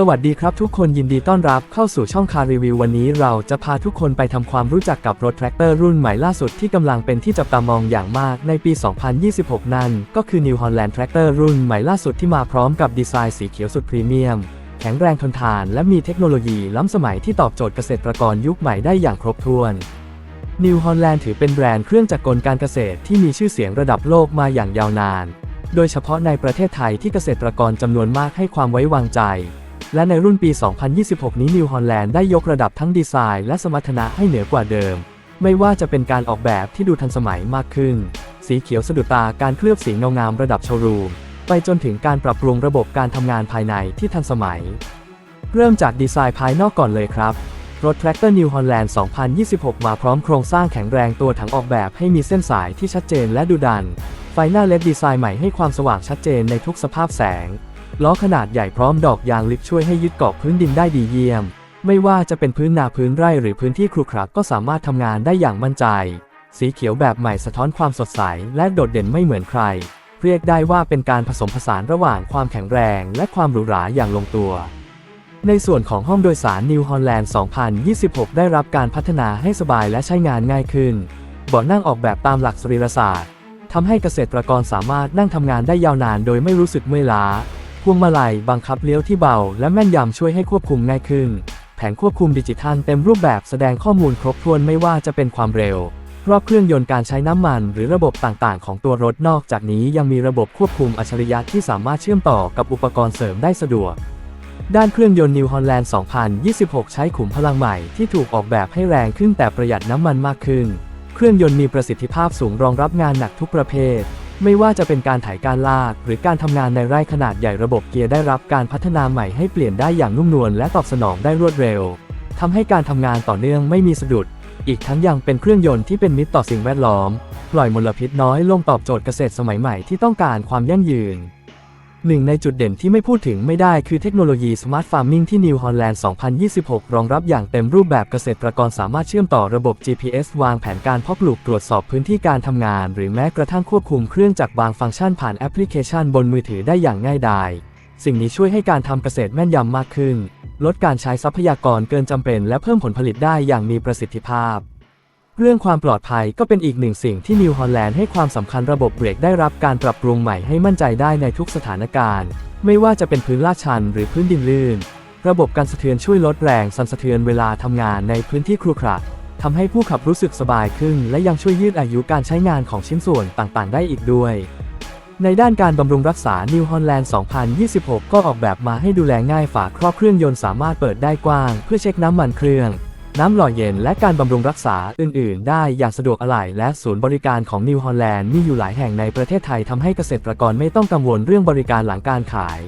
สวัสดีครับทุกคนยินดีต้อนรับเข้าสู่ช่องคารีวิววันนี้เราจะพาทุกคนไปทำความรู้จักกับรถแทรกเตอร์รุ่นใหม่ล่าสุดที่กำลังเป็นที่จับตามองอย่างมากในปี 2026 นั้นก็คือ New Holland Tractor รุ่นใหม่ล่าสุดที่มาพร้อมกับดีไซน์สีเขียวสุดพรีเมียม แข็งแรงทนทาน และมีเทคโนโลยีล้ำสมัยที่ตอบโจทย์เกษตรกรยุคใหม่ได้อย่างครบถ้วน New Holland ถือเป็นแบรนด์เครื่องจักรกลการเกษตรที่มีชื่อเสียงระดับโลกมาอย่างยาวนาน โดยเฉพาะในประเทศไทยที่เกษตรกรจำนวนมากให้ความไว้วางใจ และในรุ่นปี 2026 นี้ New Holland ได้ยกระดับทั้งดีไซน์และสมรรถนะให้เหนือกว่าเดิม ไม่ว่าจะเป็นการออกแบบที่ดูทันสมัยมากขึ้น สีเขียวสะดุดตาการเคลือบสีเงางามระดับโชว์รูม ไปจนถึงการปรับปรุงระบบการทำงานภายในที่ทันสมัย เริ่มจากดีไซน์ภายนอกก่อนเลยครับ รถ Tractor New Holland 2026 มาพร้อมโครงสร้างแข็งแรงตัวถังออกแบบให้มีเส้นสายที่ชัดเจนและดุดัน ไฟหน้าเลดดีไซน์ใหม่ให้ความสว่างชัดเจนในทุกสภาพแสง ล้อขนาดใหญ่พร้อมดอกยางลิกช่วยให้ยึดเกาะพื้นดินได้ดีเยี่ยม ไม่ว่าจะเป็นพื้นนาพื้นไร่หรือพื้นที่ครุขระก็สามารถทำงานได้อย่างมั่นใจ สีเขียวแบบใหม่สะท้อนความสดใสและโดดเด่นไม่เหมือนใคร เรียกได้ว่าเป็นการผสมผสานระหว่างความแข็งแรงและความหรูหราอย่างลงตัว ในส่วนของห้องโดยสาร New Holland 2026 ได้รับการพัฒนาให้สบายและใช้งานง่ายขึ้นเบาะนั่งออกแบบตามหลักสรีรศาสตร์ทำให้เกษตรกรสามารถนั่งทำงานได้ยาวนานโดยไม่รู้สึกเมื่อยล้า วงมาลัยบังคับเลี้ยวที่เบา และแม่นยำช่วยให้ควบคุมง่ายขึ้น แผงควบคุมดิจิทัลเต็มรูปแบบแสดงข้อมูลครบถ้วนไม่ว่าจะเป็นความเร็ว รอบเครื่องยนต์การใช้น้ำมัน หรือระบบต่างๆ ของตัวรถนอกจากนี้ยังมีระบบควบคุมอัจฉริยะที่สามารถเชื่อมต่อกับอุปกรณ์เสริมได้สะดวก ด้านเครื่องยนต์ New Holland 2026 ใช้ขุมพลังใหม่ที่ถูกออกแบบให้แรงขึ้นแต่ประหยัดน้ำมันมากขึ้น เครื่องยนต์มีประสิทธิภาพสูงรองรับงานหนักทุกประเภท ไม่ว่าจะเป็นการถ่ายการลาก หรือการทำงานในไร่ขนาดใหญ่ระบบเกียร์ได้รับการพัฒนาใหม่ให้เปลี่ยนได้อย่างนุ่มนวลและตอบสนองได้รวดเร็วทำให้การทำงานต่อเนื่องไม่มีสะดุด อีกทั้งยังเป็นเครื่องยนต์ที่เป็นมิตรต่อสิ่งแวดล้อม ปล่อยมลพิษน้อยลงตอบโจทย์เกษตรสมัยใหม่ที่ต้องการความยั่งยืน หนึ่งในจุดเด่นที่ไม่พูดถึงไม่ได้คือเทคโนโลยี Smart Farming ที่ New Holland 2026 รองรับอย่างเต็มรูปแบบเกษตรกรสามารถเชื่อมต่อระบบ GPS วางแผนการเพาะปลูกตรวจสอบพื้นที่การทำงาน หรือแม้กระทั่งควบคุมเครื่องจักรบางฟังก์ชันผ่านแอปพลิเคชันบนมือถือได้อย่างง่ายดาย สิ่งนี้ช่วยให้การทำเกษตรแม่นยำมากขึ้น ลดการใช้ทรัพยากรเกินจำเป็น และเพิ่มผลผลิตได้อย่างมีประสิทธิภาพ เรื่องความปลอดภัยก็เป็นอีกหนึ่งสิ่งที่นิวฮอลแลนด์ให้ความสำคัญระบบเบรกได้รับการปรับปรุงใหม่ให้มั่นใจได้ในทุกสถานการณ์ ไม่ว่าจะเป็นพื้นลาดชันหรือพื้นดินลื่น ระบบการสะเทือนช่วยลดแรงสั่นสะเทือนเวลาทำงานในพื้นที่ครุขระทำให้ผู้ขับรู้สึกสบายขึ้น และยังช่วยยืดอายุการใช้งานของชิ้นส่วนต่างๆ ได้อีกด้วย ในด้านการบำรุงรักษา New Holland 2026 ก็ออกแบบมาให้ดูแลง่ายฝาครอบเครื่องยนต์สามารถเปิดได้กว้าง เพื่อเช็คน้ำมันเครื่อง น้ำหล่อเย็นและการบำรุงรักษาอื่น ๆ ได้อย่างสะดวกอะไหล่และศูนย์บริการของ New Holland มีอยู่หลายแห่งในประเทศไทยทำให้เกษตรกรไม่ต้องกังวลเรื่องบริการหลังการขาย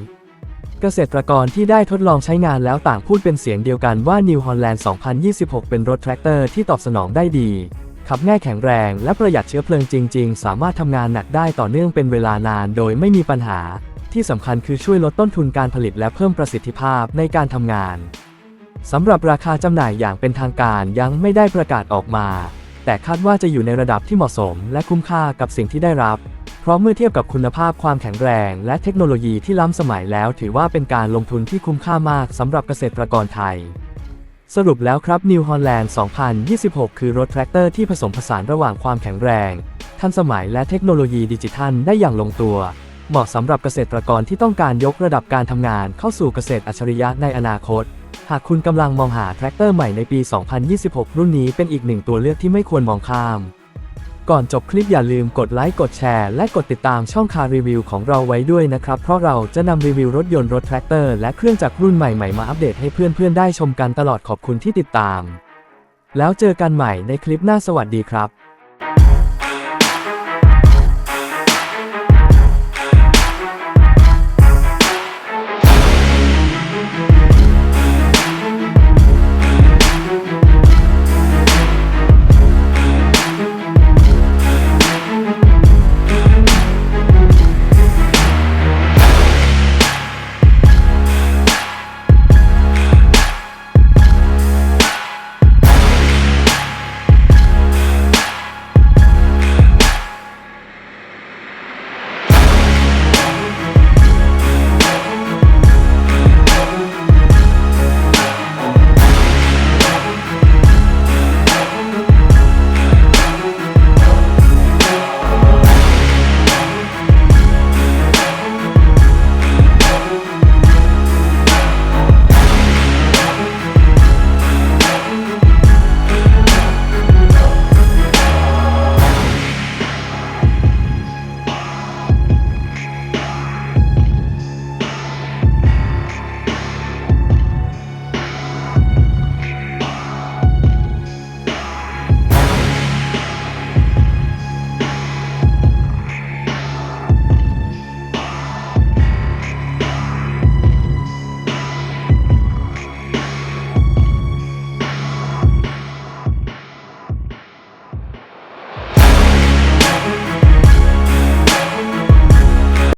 เกษตรกรที่ได้ทดลองใช้งานแล้วต่างพูดเป็นเสียงเดียวกันว่า New Holland 2026 เป็นรถแทรกเตอร์ที่ตอบสนองได้ดี ขับง่ายแข็งแรงและประหยัดเชื้อเพลิงจริง ๆ สามารถทำงานหนักได้ต่อเนื่องเป็นเวลานานโดยไม่มีปัญหา ที่สำคัญคือช่วยลดต้นทุนการผลิตและเพิ่มประสิทธิภาพในการทำงาน สำหรับราคาจำหน่ายอย่างเป็นทางการยังไม่ได้ประกาศออกมา แต่คาดว่าจะอยู่ในระดับที่เหมาะสม และคุ้มค่ากับสิ่งที่ได้รับ เพราะเมื่อเทียบกับคุณภาพความแข็งแรง และเทคโนโลยีที่ล้ำสมัยแล้ว ถือว่าเป็นการลงทุนที่คุ้มค่ามากสำหรับเกษตรกรไทย สรุปแล้วครับ New Holland 2026 คือรถแทรกเตอร์ที่ผสมผสานระหว่างความแข็งแรง ทันสมัยและเทคโนโลยีดิจิทัลได้อย่างลงตัว เหมาะสำหรับเกษตรกรที่ต้องการยกระดับการทำงานเข้าสู่เกษตรอัจฉริยะในอนาคต หากคุณกำลังมองหาแทรกเตอร์ใหม่ในปี 2026 รุ่นนี้เป็นอีกหนึ่งตัวเลือกที่ไม่ควรมองข้าม ก่อนจบคลิปอย่าลืมกดไลค์กดแชร์ และกดติดตามช่องคารีวิวของเราไว้ด้วยนะครับ เพราะเราจะนำรีวิวรถยนต์รถแทรกเตอร์และเครื่องจักรรุ่นใหม่ๆมาอัปเดตให้เพื่อนๆได้ชมกันตลอดขอบคุณที่ติดตาม แล้วเจอกันใหม่ในคลิปหน้าสวัสดีครับ